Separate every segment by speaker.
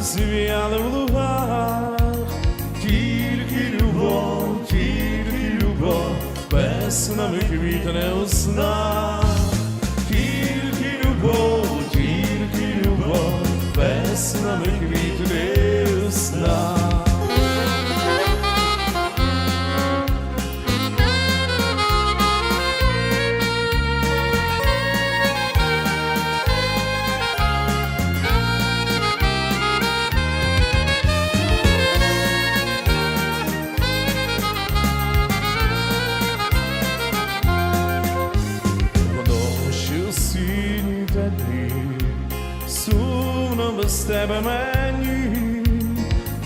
Speaker 1: звіяли в лугах, тільки любов, тільки любов, без нами квітне у снах, тебе мені,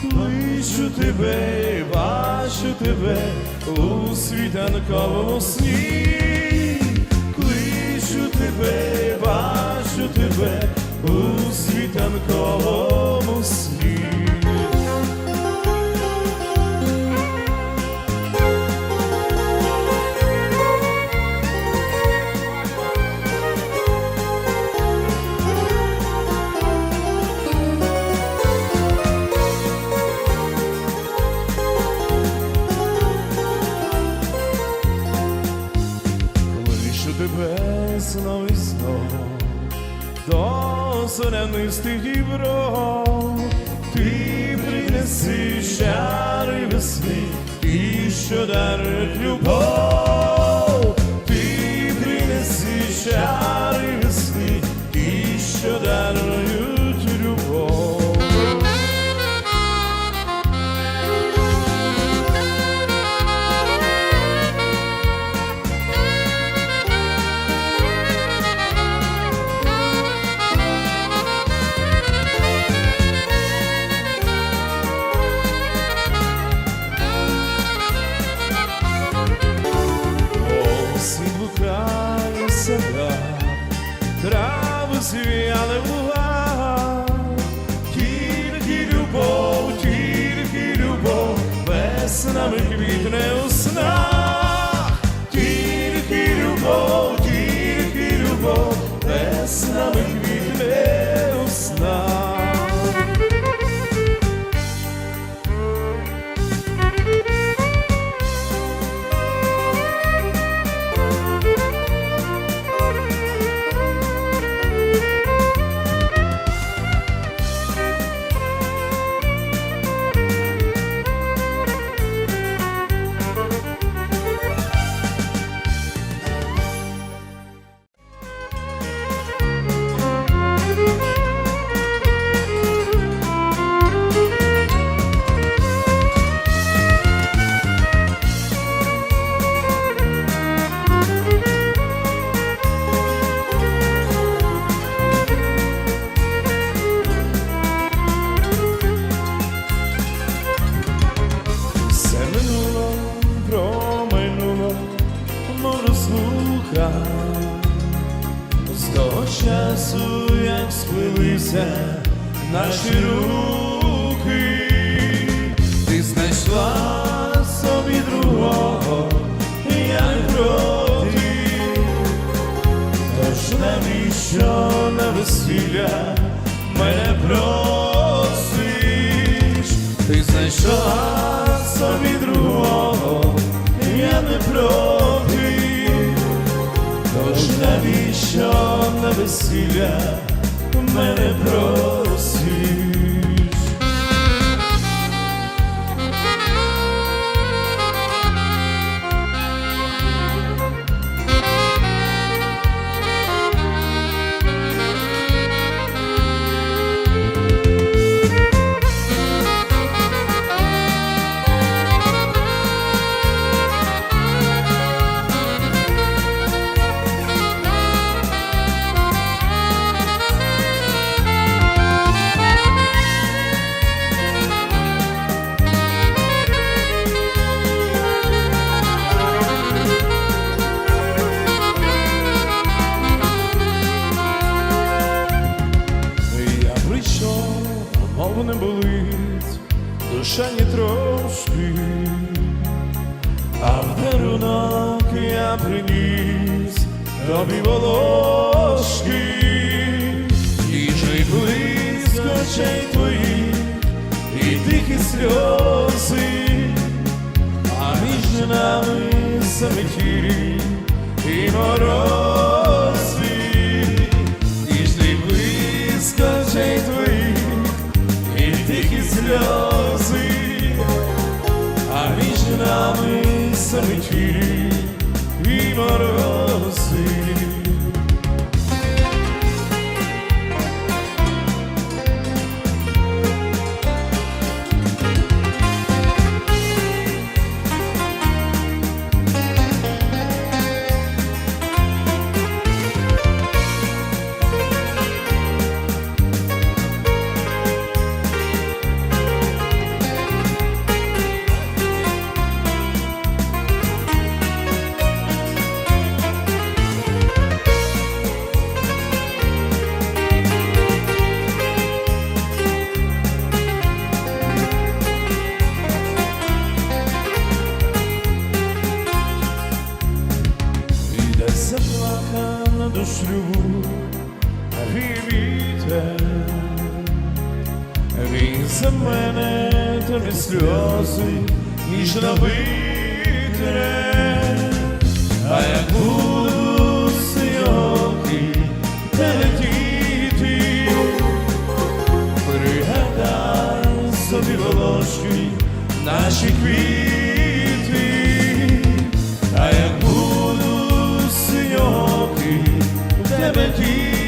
Speaker 1: кличу тебе, бачу тебе у світанковому сні, кличу тебе, бачу тебе у світанковому сні. До зорянистих дібров, ти принеси чари весни, і що дарить любов, веснами квітне розлука. З того часу, як сплилися наші руки, ти знайшла собі другого, я не проти. Тож навіщо на весілля мене просиш? Ти знайшла собі другого, я не проти. Навіщо на весілля мене просиш? Душа трошки, а в дарунок я приніс тобі волошки, ніжний близько очей твоїх тільки сльози, а між нами самоті і морози, ніжний блиск очей твоїх, і тихі сльози, між самі самоті і морози. тебе, він за мене тобі сльози, ніж витре, а як буду сьогодні не летіти, пригадай собі волошки наші квіти. тебе